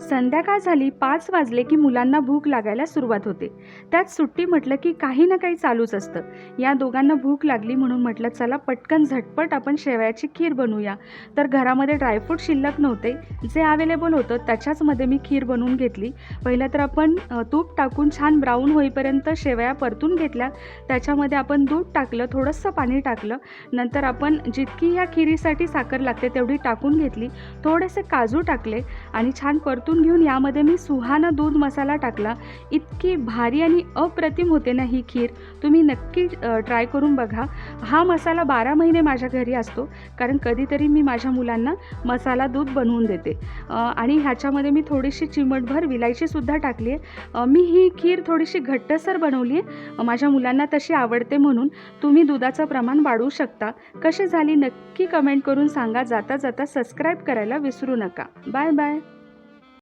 संध्याकाळ झाली पाच वाजले की मुलांना भूक लागायला सुरुवात होते. त्यात सुट्टी म्हटलं की काही ना काही चालूच असतं. या दोघांना भूक लागली म्हणून म्हटलं चला पटकन झटपट आपण शेवयाची खीर बनवूया. तर घरामध्ये ड्रायफ्रूट शिल्लक नव्हते. जे अवेलेबल होतं त्याच्याचमध्ये मी खीर बनवून घेतली. पहिलं तर आपण तूप टाकून छान ब्राऊन होईपर्यंत शेवया परतून घेतल्या. त्याच्यामध्ये आपण दूध टाकलं थोडंसं पाणी टाकलं. नंतर आपण जितकी ह्या खिरीसाठी साखर लागते तेवढी टाकून घेतली. थोडेसे काजू टाकले आणि छान परतून घेऊन यामध्ये मी सुहाना दूध मसाला टाकला. इतकी भारी आणि अप्रतिम होते ना ही खीर. तुम्ही नक्की ट्राय करून बघा. हा मसाला बारा महिने माझ्या घरी असतो. कारण कधीतरी मी माझ्या मुलांना मसाला दूध बनवून देते. आणि ह्याच्यामध्ये मी थोडीशी चिमटभर विलायचीसुद्धा टाकली आहे. मी ही खीर थोडीशी घट्टसर बनवली आहे. माझ्या मुलांना तशी आवडते म्हणून तुम्ही दुधाचं प्रमाण वाढवू शकता. कशी झाली नक्की कमेंट करून सांगा. जाता जाता सबस्क्राईब करायला विसरू नका. Bye bye